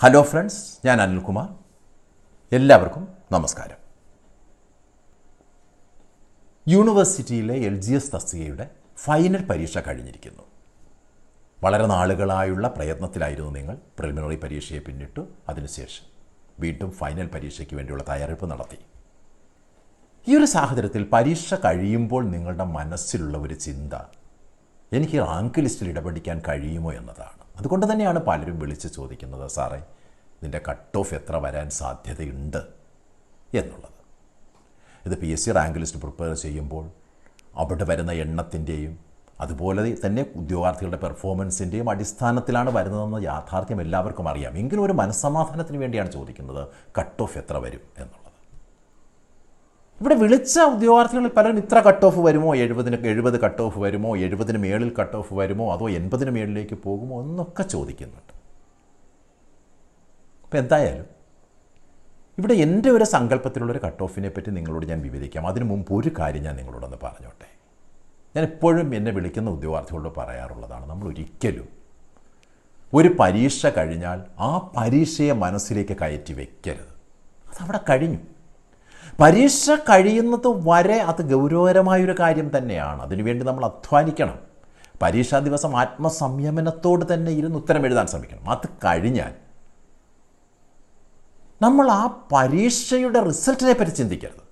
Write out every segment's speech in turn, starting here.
Hello friends ഞാൻ അനിൽകുമാർ എല്ലാവർക്കും നമസ്കാരം. യൂണിവേഴ്സിറ്റിയിലെ എൽ ജി എസ് തസ്തികയുടെ ഫൈനൽ പരീക്ഷ കഴിഞ്ഞിരിക്കുന്നു. വളരെ നാളുകളായുള്ള പ്രയത്നത്തിലായിരുന്നു നിങ്ങൾ പ്രിലിമിനറി പരീക്ഷയെ പിന്നിട്ടു. അതിനുശേഷം വീണ്ടും ഫൈനൽ പരീക്ഷയ്ക്ക് വേണ്ടിയുള്ള തയ്യാറെടുപ്പ് നടത്തി. ഈ ഒരു സാഹചര്യത്തിൽ പരീക്ഷ കഴിയുമ്പോൾ നിങ്ങളുടെ മനസ്സിലുള്ള ഒരു ചിന്ത എനിക്ക് റാങ്ക് ലിസ്റ്റിൽ ഇടപെടിക്കാൻ കഴിയുമോ എന്നതാണ്. അതുകൊണ്ട് തന്നെയാണ് പലരും വിളിച്ച് ചോദിക്കുന്നത് സാറേ ഇതിന്റെ കട്ട് ഓഫ് എത്ര വരാൻ സാധ്യതയുണ്ട്? എന്നുള്ളത്. ഇത് P S C rank list prepare ചെയ്യുമ്പോൾ അവിടെ വരുന്ന എണ്ണത്തിന്റെയും അതുപോലെ തന്നെ ഉദ്യോഗാർത്ഥികളുടെ പെർഫോമൻസിന്റെയും അടിസ്ഥാനത്തിലാണ് വരുന്നതെന്ന് യാഥാർത്ഥ്യം എല്ലാവർക്കും അറിയാം. എങ്കിലും ഒരു മനസ്സമാധാനത്തിന് വേണ്ടിയാണ് ചോദിക്കുന്നത് കട്ട് ഓഫ് എത്ര വരും? എന്നുള്ളത്. ഇവിടെ വിളിച്ച ഉദ്യോഗാർത്ഥികളിൽ പലരും ഇത്ര കട്ട് ഓഫ് വരുമോ? എഴുപതിന് എഴുപത് കട്ട് ഓഫ് വരുമോ? എഴുപതിന് മേളിൽ കട്ട് ഓഫ് വരുമോ? അതോ എൺപതിന് മേളിലേക്ക് പോകുമോ? എന്നൊക്കെ ചോദിക്കുന്നുണ്ട്. അപ്പം എന്തായാലും ഇവിടെ എന്റെ ഒരു സങ്കല്പത്തിലുള്ളൊരു കട്ട് ഓഫിനെ പറ്റി നിങ്ങളോട് ഞാൻ വിവരിക്കാം. അതിനു മുമ്പ് ഒരു കാര്യം ഞാൻ നിങ്ങളോടൊന്ന് പറഞ്ഞോട്ടെ. ഞാൻ എപ്പോഴും എന്നെ വിളിക്കുന്ന ഉദ്യോഗാർത്ഥികളോട് പറയാറുള്ളതാണ് നമ്മൾ ഒരിക്കലും ഒരു പരീക്ഷ കഴിഞ്ഞാൽ ആ പരീക്ഷയെ മനസ്സിലേക്ക് കയറ്റി വയ്ക്കരുത് അതവിടെ കഴിഞ്ഞു. പരീക്ഷ കഴിയുന്നത് വരെ അത് ഗൗരവകരമായൊരു കാര്യം തന്നെയാണ്. അതിനുവേണ്ടി നമ്മൾ അധ്വാനിക്കണം. പരീക്ഷാ ദിവസം ആത്മസംയമനത്തോട് തന്നെ ഇരുന്ന് ഉത്തരം എഴുതാൻ ശ്രമിക്കണം. അത് കഴിഞ്ഞാൽ നമ്മൾ ആ പരീക്ഷയുടെ റിസൾട്ടിനെ പറ്റി ചിന്തിക്കരുത്.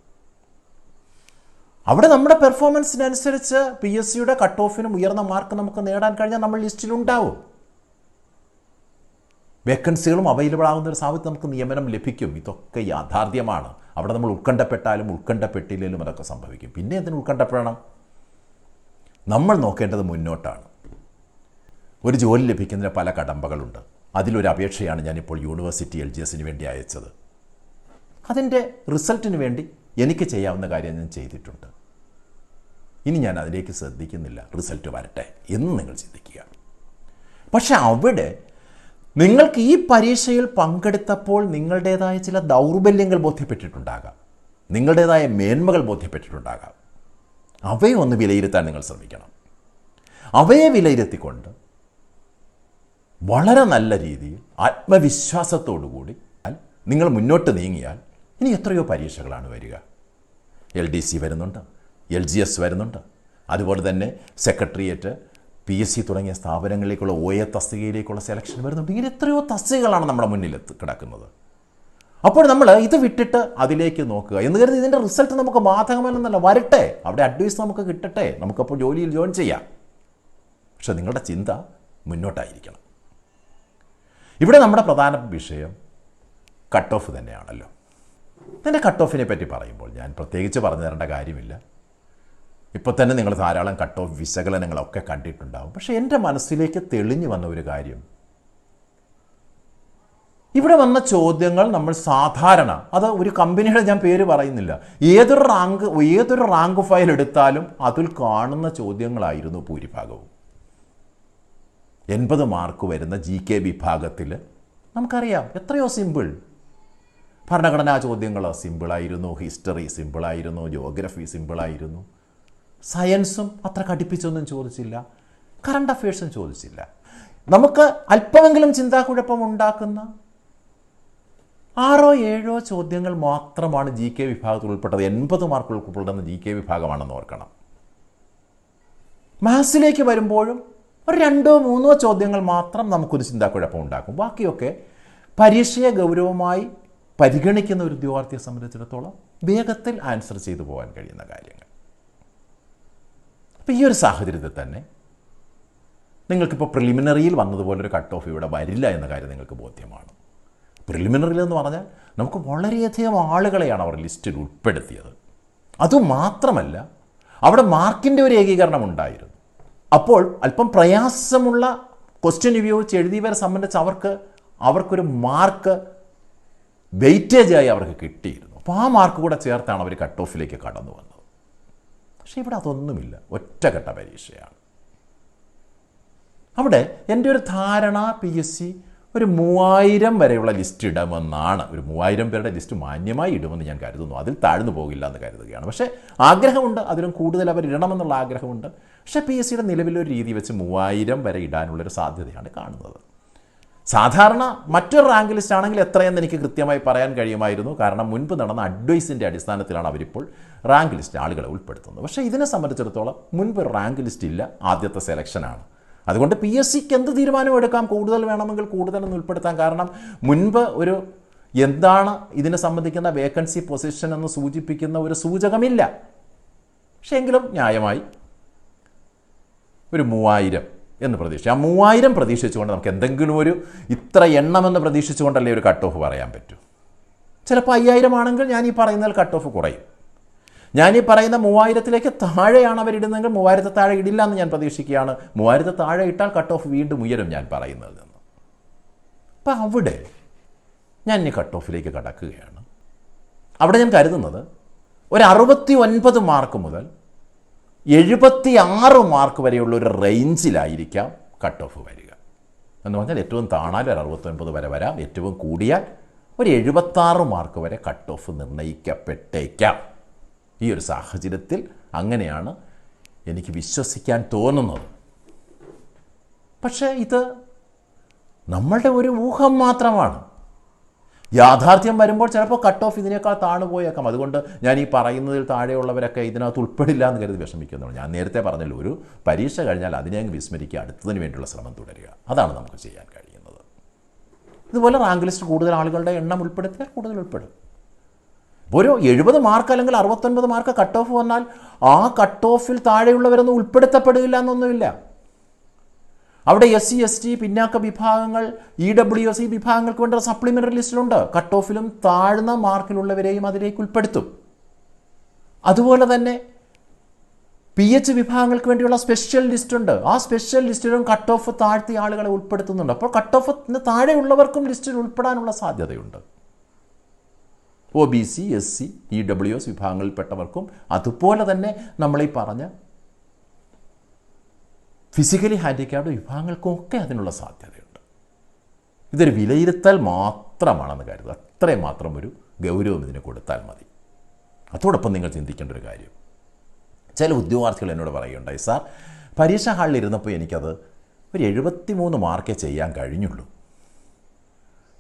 അവിടെ നമ്മുടെ പെർഫോമൻസിനനുസരിച്ച് പി എസ് സിയുടെ കട്ട് ഓഫിനും ഉയർന്ന മാർക്ക് നമുക്ക് നേടാൻ കഴിഞ്ഞാൽ നമ്മൾ ലിസ്റ്റിലുണ്ടാവും. വേക്കൻസികളും അവൈലബിൾ ആകുന്ന ഒരു സാഹചര്യം നമുക്ക് നിയമനം ലഭിക്കും. ഇതൊക്കെ യാഥാർത്ഥ്യമാണ്. അവിടെ നമ്മൾ ഉത്കണ്ഠപ്പെട്ടാലും ഉത്കണ്ഠപ്പെട്ടില്ലെങ്കിലും അതൊക്കെ സംഭവിക്കും. പിന്നെ എന്തിനു ഉത്കണ്ഠപ്പെടണം? നമ്മൾ നോക്കേണ്ടത് മുന്നോട്ടാണ്. ഒരു ജോലി ലഭിക്കുന്നതിന് പല കടമ്പകളുണ്ട്. അതിലൊരു അപേക്ഷയാണ് ഞാനിപ്പോൾ യൂണിവേഴ്സിറ്റി എൽ ജി എസിന് വേണ്ടി അയച്ചത്. അതിന്റെ റിസൾട്ടിന് വേണ്ടി എനിക്ക് ചെയ്യാവുന്ന കാര്യം ഞാൻ ചെയ്തിട്ടുണ്ട്. ഇനി ഞാൻ അതിലേക്ക് ശ്രദ്ധിക്കുന്നില്ല. റിസൾട്ട് വരട്ടെ എന്ന് നിങ്ങൾ ചിന്തിക്കുക. പക്ഷെ അവിടെ നിങ്ങൾക്ക് ഈ പരീക്ഷയിൽ പങ്കെടുത്തപ്പോൾ നിങ്ങളുടേതായ ചില ദൗർബല്യങ്ങൾ ബോധ്യപ്പെട്ടിട്ടുണ്ടാകാം. നിങ്ങളുടേതായ മേന്മകൾ ബോധ്യപ്പെട്ടിട്ടുണ്ടാകാം. അവയെ ഒന്ന് വിലയിരുത്താൻ നിങ്ങൾ ശ്രമിക്കണം. അവയെ വിലയിരുത്തിക്കൊണ്ട് വളരെ നല്ല രീതിയിൽ ആത്മവിശ്വാസത്തോടുകൂടി നിങ്ങൾ മുന്നോട്ട് നീങ്ങിയാൽ ഇനി എത്രയോ പരീക്ഷകളാണ് വരിക. എൽ ഡി സി വരുന്നുണ്ട് എൽ ജി എസ് വരുന്നുണ്ട്. അതുപോലെ തന്നെ സെക്രട്ടേറിയറ്റ് പി എസ് സി തുടങ്ങിയ സ്ഥാപനങ്ങളിലേക്കുള്ള ഒ എ തസ്തികയിലേക്കുള്ള സെലക്ഷൻ വരുന്നുണ്ട്. ഇങ്ങനെ എത്രയോ തസ്തികകളാണ് നമ്മുടെ മുന്നിൽ കിടക്കുന്നത്. അപ്പോൾ നമ്മൾ ഇത് വിട്ടിട്ട് അതിലേക്ക് നോക്കുക. എന്ന് കരുതി ഇതിന്റെ റിസൾട്ട് നമുക്ക് ബാധകമല്ലെന്നല്ല വരട്ടെ. അവിടെ അഡ്വൈസ് നമുക്ക് കിട്ടട്ടെ. നമുക്കപ്പോൾ ജോലിയിൽ ജോയിൻ ചെയ്യാം. പക്ഷെ നിങ്ങളുടെ ചിന്ത മുന്നോട്ടായിരിക്കണം. ഇവിടെ നമ്മുടെ പ്രധാന വിഷയം കട്ട് ഓഫ് തന്നെയാണല്ലോ. എന്റെ കട്ട് ഓഫിനെ പറ്റി പറയുമ്പോൾ ഞാൻ പ്രത്യേകിച്ച് പറഞ്ഞു തരേണ്ട കാര്യമില്ല. ഇപ്പോൾ തന്നെ നിങ്ങൾ ധാരാളം കട്ട് ഓഫ് വിശകലനങ്ങളൊക്കെ കണ്ടിട്ടുണ്ടാവും. പക്ഷേ എന്റെ മനസ്സിലേക്ക് തെളിഞ്ഞു വന്ന ഒരു കാര്യം. ഇവിടെ വന്ന ചോദ്യങ്ങൾ നമ്മൾ സാധാരണ അത് ഒരു കമ്പനിയുടെ ഞാൻ പേര് പറയുന്നില്ല ഏതൊരു റാങ്ക് ഏതൊരു റാങ്ക് ഫയൽ എടുത്താലും അതിൽ കാണുന്ന ചോദ്യങ്ങളായിരുന്നു ഭൂരിഭാഗവും. എൺപത് മാർക്ക് വരുന്ന ജി കെ വിഭാഗത്തിൽ നമുക്കറിയാം എത്രയോ സിമ്പിൾ. ഭരണഘടനാ ചോദ്യങ്ങൾ സിമ്പിളായിരുന്നു ഹിസ്റ്ററി സിമ്പിളായിരുന്നു ജോഗ്രഫി സിമ്പിളായിരുന്നു. സയൻസും അത്ര കടുപ്പിച്ചൊന്നും ചോദിച്ചില്ല. കറണ്ട് അഫയേഴ്സും ചോദിച്ചില്ല. നമുക്ക് അല്പമെങ്കിലും ചിന്താക്കുഴപ്പം ഉണ്ടാക്കുന്ന ആറോ ഏഴോ ചോദ്യങ്ങൾ മാത്രമാണ് ജി കെ വിഭാഗത്തിൽ ഉൾപ്പെട്ടത്. എൺപത് മാർക്ക് ഉൾപ്പെടുന്ന ജി കെ വിഭാഗമാണെന്ന് ഓർക്കണം. മാത്സിലേക്ക് വരുമ്പോഴും ഒരു രണ്ടോ മൂന്നോ ചോദ്യങ്ങൾ മാത്രം നമുക്കൊരു ചിന്താക്കുഴപ്പം ഉണ്ടാക്കും. ബാക്കിയൊക്കെ പരീക്ഷയെ ഗൗരവമായി പരിഗണിക്കുന്ന ഒരു ഉദ്യോഗാർത്ഥിയെ സംബന്ധിച്ചിടത്തോളം വേഗത്തിൽ ആൻസർ ചെയ്തു പോകാൻ കഴിയുന്ന കാര്യങ്ങൾ. അപ്പോൾ ഈ ഒരു സാഹചര്യത്തിൽ തന്നെ നിങ്ങൾക്കിപ്പോൾ പ്രിലിമിനറിയിൽ വന്നതുപോലൊരു കട്ട് ഓഫ് ഇവിടെ വരില്ല എന്ന കാര്യം നിങ്ങൾക്ക് ബോധ്യമാണ്. പ്രിലിമിനറിയിൽ എന്ന് പറഞ്ഞാൽ നമുക്ക് വളരെയധികം ആളുകളെയാണ് അവർ ലിസ്റ്റിൽ ഉൾപ്പെടുത്തിയത്. അതുമാത്രമല്ല അവിടെ മാർക്കിന്റെ ഒരു ഏകീകരണം ഉണ്ടായിരുന്നു. അപ്പോൾ അല്പം പ്രയാസമുള്ള ക്വസ്റ്റ്യൻ ഉപയോഗിച്ച് എഴുതിയവരെ സംബന്ധിച്ച് അവർക്ക് അവർക്കൊരു മാർക്ക് വെയിറ്റേജായി അവർക്ക് കിട്ടിയിരുന്നു. അപ്പോൾ ആ മാർക്ക് കൂടെ ചേർത്താണ് അവർ കട്ട് ഓഫിലേക്ക് കടന്നു വന്നത് പക്ഷേ ഇവിടെ അതൊന്നുമില്ല. ഒറ്റഘട്ട പരീക്ഷയാണ്. അവിടെ എന്റെ ഒരു ധാരണ പി എസ് സി ഒരു മൂവായിരം വരെയുള്ള ലിസ്റ്റ് ഇടുമെന്നാണ്. ഒരു മൂവായിരം പേരുടെ ലിസ്റ്റ് മാന്യമായി ഇടുമെന്ന് ഞാൻ കരുതുന്നു. അതിൽ താഴ്ന്നു പോകില്ല എന്ന് കരുതുകയാണ്. പക്ഷേ ആഗ്രഹമുണ്ട് അതിലും കൂടുതൽ അവർ ഇടണമെന്നുള്ള ആഗ്രഹമുണ്ട്. പക്ഷേ പി എസ് സിയുടെ നിലവിലൊരു രീതി വെച്ച് മൂവായിരം വരെ ഇടാനുള്ളൊരു സാധ്യതയാണ് കാണുന്നത്. സാധാരണ മറ്റൊരു റാങ്ക് ലിസ്റ്റ് ആണെങ്കിൽ എത്രയെന്ന് എനിക്ക് കൃത്യമായി പറയാൻ കഴിയുമായിരുന്നു. കാരണം മുൻപ് നടന്ന അഡ്വൈസിന്റെ അടിസ്ഥാനത്തിലാണ് അവരിപ്പോൾ റാങ്ക് ലിസ്റ്റ് ആളുകളെ ഉൾപ്പെടുത്തുന്നത്. പക്ഷേ ഇതിനെ സംബന്ധിച്ചിടത്തോളം മുൻപ് റാങ്ക് ലിസ്റ്റ് ഇല്ല ആദ്യത്തെ സെലക്ഷനാണ് അതുകൊണ്ട് പി എസ് സിക്ക് എന്ത് തീരുമാനം എടുക്കാം? കൂടുതൽ വേണമെങ്കിൽ കൂടുതലൊന്നും ഉൾപ്പെടുത്താം. കാരണം മുൻപ് ഒരു എന്താണ് ഇതിനെ സംബന്ധിക്കുന്ന വേക്കൻസി പൊസിഷൻ എന്ന് സൂചിപ്പിക്കുന്ന ഒരു സൂചകമില്ല. പക്ഷേ എങ്കിലും ന്യായമായി ഒരു മൂവായിരം എന്ന് പ്രതീക്ഷിച്ചു. ആ മൂവായിരം പ്രതീക്ഷിച്ചുകൊണ്ട് നമുക്ക് എന്തെങ്കിലും ഒരു ഇത്ര എണ്ണമെന്ന് പ്രതീക്ഷിച്ചുകൊണ്ടല്ലേ ഒരു കട്ട് ഓഫ് പറയാൻ പറ്റൂ. ചിലപ്പോൾ അയ്യായിരം ആണെങ്കിൽ ഞാൻ ഈ പറയുന്നതിൽ കട്ട് ഓഫ് കുറയും. ഞാൻ ഈ പറയുന്ന മൂവായിരത്തിലേക്ക് താഴെയാണ് അവരിടുന്നതെങ്കിൽ മൂവായിരത്തെ താഴെ ഇടില്ല എന്ന് ഞാൻ പ്രതീക്ഷിക്കുകയാണ്. മൂവായിരത്തെ താഴെ ഇട്ടാൽ കട്ട് ഓഫ് വീണ്ടും ഉയരും ഞാൻ പറയുന്നതിൽ നിന്ന്. അപ്പം അവിടെ ഞാൻ ഇനി കട്ട് ഓഫിലേക്ക് കടക്കുകയാണ്. അവിടെ ഞാൻ കരുതുന്നത് ഒരു അറുപത്തി ഒൻപത് മാർക്ക് മുതൽ എഴുപത്തി ആറ് മാർക്ക് വരെയുള്ള ഒരു റേഞ്ചിലായിരിക്കാം കട്ട് ഓഫ് വരിക. എന്ന് പറഞ്ഞാൽ ഏറ്റവും താണാൽ ഒരു അറുപത്തൊൻപത് വരെ വരാം. ഏറ്റവും കൂടിയാൽ ഒരു എഴുപത്താറ് മാർക്ക് വരെ കട്ട് ഓഫ് നിർണയിക്കപ്പെട്ടേക്കാം ഈ ഒരു സാഹചര്യത്തിൽ അങ്ങനെയാണ് എനിക്ക് വിശ്വസിക്കാൻ തോന്നുന്നത്. പക്ഷേ ഇത് നമ്മളുടെ ഒരു ഊഹം മാത്രമാണ്. യാഥാർത്ഥ്യം വരുമ്പോൾ ചിലപ്പോൾ കട്ട് ഓഫ് ഇതിനേക്കാൾ താണു പോയേക്കാം. അതുകൊണ്ട് ഞാൻ ഈ പറയുന്നതിൽ താഴെയുള്ളവരൊക്കെ ഇതിനകത്ത് ഉൾപ്പെടില്ല എന്ന് കരുതി വിഷമിക്കുന്നുള്ളൂ. ഞാൻ നേരത്തെ പറഞ്ഞല്ലോ ഒരു പരീക്ഷ കഴിഞ്ഞാൽ അതിനെ അങ്ങ് വിസ്മരിക്കുക അടുത്തതിന് വേണ്ടിയുള്ള ശ്രമം തുടരുക. അതാണ് നമുക്ക് ചെയ്യാൻ കഴിയുന്നത്. ഇതുപോലെ റാങ്ക് ലിസ്റ്റ് കൂടുതൽ ആളുകളുടെ എണ്ണം ഉൾപ്പെടുത്തിയാൽ കൂടുതൽ ഉൾപ്പെടും. ഒരു എഴുപത് മാർക്ക് അല്ലെങ്കിൽ അറുപത്തൊൻപത് മാർക്ക് കട്ട് ഓഫ് വന്നാൽ ആ കട്ട് ഓഫിൽ താഴെയുള്ളവരൊന്നും ഉൾപ്പെടുത്തപ്പെടുകയില്ല എന്നൊന്നുമില്ല. അവിടെ എസ് സി എസ് ടി പിന്നാക്ക വിഭാഗങ്ങൾ ഇ ഡബ്ല്യു എസ് ഇ വിഭാഗങ്ങൾക്ക് വേണ്ട സപ്ലിമെന്ററി ലിസ്റ്റിലുണ്ട് കട്ട് ഓഫിലും താഴ്ന്ന മാർക്കിലുള്ളവരെയും അതിലേക്ക് ഉൾപ്പെടുത്തും. അതുപോലെ തന്നെ പി എച്ച് വിഭാഗങ്ങൾക്ക് വേണ്ടിയുള്ള സ്പെഷ്യൽ ലിസ്റ്റ് ഉണ്ട്. ആ സ്പെഷ്യൽ ലിസ്റ്റിലും കട്ട് ഓഫ് താഴ്ത്തിയ ആളുകളെ ഉൾപ്പെടുത്തുന്നുണ്ട്. അപ്പോൾ കട്ട് ഓഫിന് താഴെയുള്ളവർക്കും ലിസ്റ്റിൽ ഉൾപ്പെടാനുള്ള സാധ്യതയുണ്ട്. O B C S C E W S വിഭാഗങ്ങളിൽപ്പെട്ടവർക്കും അതുപോലെ തന്നെ നമ്മളീ പറഞ്ഞ ഫിസിക്കലി ഹാൻഡിക്യാപ്ഡ് വിഭാഗങ്ങൾക്കൊക്കെ അതിനുള്ള സാധ്യതയുണ്ട്. ഇതൊരു വിലയിരുത്തൽ മാത്രമാണെന്ന് കരുതുക. അത്രയും മാത്രം ഒരു ഗൗരവം ഇതിന് കൊടുത്താൽ മതി. അതോടൊപ്പം നിങ്ങൾ ചിന്തിക്കേണ്ട ഒരു കാര്യം. ചില ഉദ്യോഗാർത്ഥികൾ എന്നോട് പറയുകയുണ്ടായി സാർ പരീക്ഷാ ഹാളിൽ ഇരുന്നപ്പോൾ എനിക്കത് ഒരു എഴുപത്തി മൂന്ന് മാർക്കേ ചെയ്യാൻ കഴിഞ്ഞുള്ളൂ.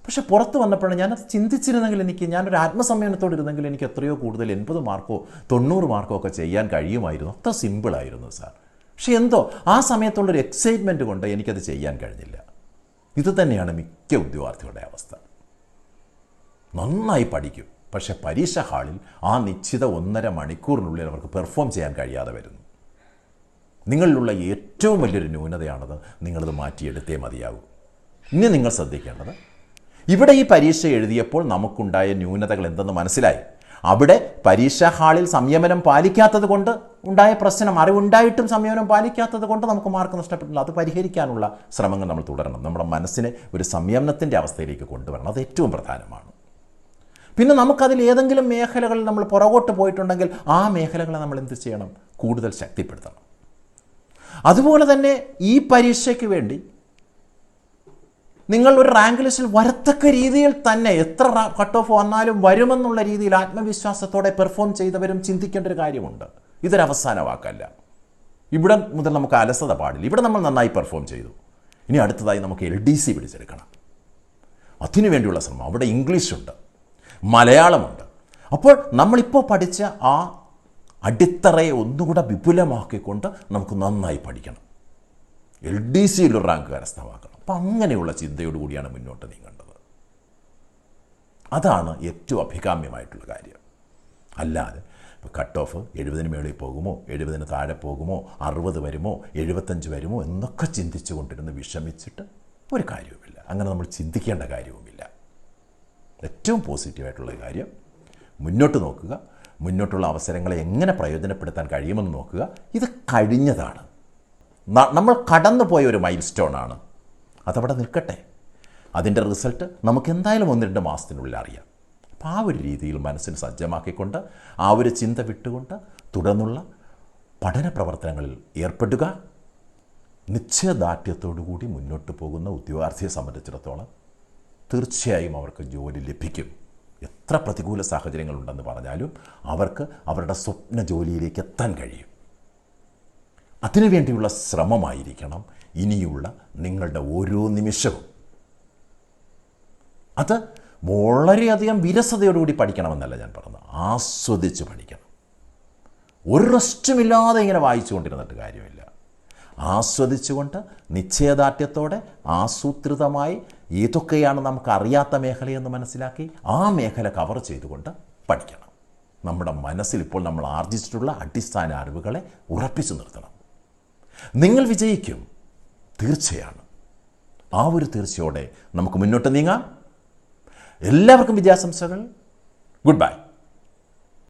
പക്ഷെ പുറത്ത് വന്നപ്പോഴാണ് ഞാനത് ചിന്തിച്ചിരുന്നെങ്കിൽ എനിക്ക് ഞാനൊരു ആത്മസമ്മേളനത്തോട് ഇരുന്നെങ്കിൽ എനിക്ക് എത്രയോ കൂടുതൽ എൺപത് മാർക്കോ തൊണ്ണൂറ് മാർക്കോ ഒക്കെ ചെയ്യാൻ കഴിയുമായിരുന്നു. അത്ര സിമ്പിളായിരുന്നു സാർ. പക്ഷെ എന്തോ ആ സമയത്തുള്ളൊരു എക്സൈറ്റ്മെന്റ് കൊണ്ട് എനിക്കത് ചെയ്യാൻ കഴിഞ്ഞില്ല. ഇത് തന്നെയാണ് മിക്ക ഉദ്യോഗാർത്ഥികളുടെ അവസ്ഥ. നന്നായി പഠിക്കും. പക്ഷേ പരീക്ഷ ഹാളിൽ ആ നിശ്ചിത ഒന്നര മണിക്കൂറിനുള്ളിൽ അവർക്ക് പെർഫോം ചെയ്യാൻ കഴിയാതെ വരുന്നു. നിങ്ങളിലുള്ള ഏറ്റവും വലിയൊരു ന്യൂനതയാണത് നിങ്ങളത് മാറ്റിയെടുത്തേ മതിയാകൂ ഇനി നിങ്ങൾ ശ്രദ്ധിക്കേണ്ടത് ഇവിടെ ഈ പരീക്ഷ എഴുതിയപ്പോൾ നമുക്കുണ്ടായ ന്യൂനതകൾ എന്തെന്ന് മനസ്സിലായി. അവിടെ പരീക്ഷാ ഹാളിൽ സംയമനം പാലിക്കാത്തത് കൊണ്ട് ഉണ്ടായ പ്രശ്നം അറിവുണ്ടായിട്ടും സംയമനം പാലിക്കാത്തത് കൊണ്ട് നമുക്ക് മാർക്ക് നഷ്ടപ്പെട്ടില്ല അത് പരിഹരിക്കാനുള്ള ശ്രമങ്ങൾ നമ്മൾ തുടരണം. നമ്മുടെ മനസ്സിനെ ഒരു സംയമനത്തിന്റെ അവസ്ഥയിലേക്ക് കൊണ്ടുവരണം. അത് ഏറ്റവും പ്രധാനമാണ്. പിന്നെ നമുക്കതിൽ ഏതെങ്കിലും മേഖലകളിൽ നമ്മൾ പുറകോട്ട് പോയിട്ടുണ്ടെങ്കിൽ ആ മേഖലകളെ നമ്മൾ എന്ത് ചെയ്യണം? കൂടുതൽ ശക്തിപ്പെടുത്തണം. അതുപോലെ തന്നെ ഈ പരീക്ഷയ്ക്ക് വേണ്ടി നിങ്ങൾ ഒരു റാങ്ക് ലിസ്റ്റിൽ വരത്തക്ക രീതിയിൽ തന്നെ എത്ര കട്ട് ഓഫ് വന്നാലും വരുമെന്നുള്ള രീതിയിൽ ആത്മവിശ്വാസത്തോടെ പെർഫോം ചെയ്തവരും ചിന്തിക്കേണ്ട ഒരു കാര്യമുണ്ട്. ഇതൊരു അവസാന വാക്കല്ല. ഇവിടെ മുതൽ നമുക്ക് അലസത പാടില്ല. ഇവിടെ നമ്മൾ നന്നായി പെർഫോം ചെയ്തു. ഇനി അടുത്തതായി നമുക്ക് എൽ ഡി സി പിടിച്ചെടുക്കണം. അതിനു വേണ്ടിയുള്ള ശ്രമം. അവിടെ ഇംഗ്ലീഷുണ്ട് മലയാളമുണ്ട്. അപ്പോൾ നമ്മളിപ്പോൾ പഠിച്ച ആ അടിത്തറയെ ഒന്നുകൂടെ വിപുലമാക്കിക്കൊണ്ട് നമുക്ക് നന്നായി പഠിക്കണം. എൽ ഡി സിയിൽ ഒരു റാങ്ക് കരസ്ഥമാക്കണം. അപ്പം അങ്ങനെയുള്ള ചിന്തയോടുകൂടിയാണ് മുന്നോട്ട് നീങ്ങേണ്ടത്. അതാണ് ഏറ്റവും അഭികാമ്യമായിട്ടുള്ള കാര്യം. അല്ലാതെ ഇപ്പോൾ കട്ട് ഓഫ് എഴുപതിന് മേളിൽ പോകുമോ എഴുപതിന് താഴെ പോകുമോ അറുപത് വരുമോ എഴുപത്തഞ്ച് വരുമോ എന്നൊക്കെ ചിന്തിച്ചു കൊണ്ടിരുന്ന് വിഷമിച്ചിട്ട് ഒരു കാര്യവുമില്ല. അങ്ങനെ നമ്മൾ ചിന്തിക്കേണ്ട കാര്യവുമില്ല. ഏറ്റവും പോസിറ്റീവായിട്ടുള്ള കാര്യം മുന്നോട്ട് നോക്കുക മുന്നോട്ടുള്ള അവസരങ്ങളെ എങ്ങനെ പ്രയോജനപ്പെടുത്താൻ കഴിയുമെന്ന് നോക്കുക. ഇത് കഴിഞ്ഞതാണ്. നമ്മൾ കടന്നു പോയ ഒരു മൈൽ സ്റ്റോണാണ് അതവിടെ നിൽക്കട്ടെ. അതിന്റെ റിസൾട്ട് നമുക്ക് എന്തായാലും ഒന്ന് രണ്ട് മാസത്തിനുള്ളിൽ അറിയാം. അപ്പോൾ ആ ഒരു രീതിയിൽ മനസ്സിന് സജ്ജമാക്കിക്കൊണ്ട് ആ ഒരു ചിന്ത വിട്ടുകൊണ്ട് തുടർന്നുള്ള പഠന പ്രവർത്തനങ്ങളിൽ ഏർപ്പെടുക. നിശ്ചയദാർഢ്യത്തോടുകൂടി മുന്നോട്ട് പോകുന്ന ഉദ്യോഗാർത്ഥിയെ സംബന്ധിച്ചിടത്തോളം തീർച്ചയായും അവർക്ക് ജോലി ലഭിക്കും. എത്ര പ്രതികൂല സാഹചര്യങ്ങളുണ്ടെന്ന് പറഞ്ഞാലും അവർക്ക് അവരുടെ സ്വപ്ന ജോലിയിലേക്ക് എത്താൻ കഴിയും. അതിനുവേണ്ടിയുള്ള ശ്രമമായിരിക്കണം. ഇനിയുള്ള നിങ്ങളുടെ ഓരോ നിമിഷവും. അത് വളരെയധികം വിരസതയോടുകൂടി പഠിക്കണമെന്നല്ല ഞാൻ പറഞ്ഞത്. ആസ്വദിച്ച് പഠിക്കണം. ഒരു റെസ്റ്റുമില്ലാതെ ഇങ്ങനെ വായിച്ചുകൊണ്ടിരുന്നിട്ട് കാര്യമില്ല. ആസ്വദിച്ചുകൊണ്ട് നിശ്ചയദാർഢ്യത്തോടെ ആസൂത്രിതമായി ഏതൊക്കെയാണ് നമുക്ക് അറിയാത്ത മേഖലയെന്ന് മനസ്സിലാക്കി ആ മേഖല കവർ ചെയ്തുകൊണ്ട് പഠിക്കണം. നമ്മുടെ മനസ്സിൽ ഇപ്പോൾ നമ്മൾ ആർജിച്ചിട്ടുള്ള അടിസ്ഥാന അറിവുകളെ ഉറപ്പിച്ചു നിർത്തണം. നിങ്ങൾ വിജയിക്കും. തീർച്ചയാണ്. ആ ഒരു തീർച്ചയോടെ നമുക്ക് മുന്നോട്ട് നീങ്ങാം. എല്ലാവർക്കും വിദ്യാശംസകൾ ഗുഡ് ബൈ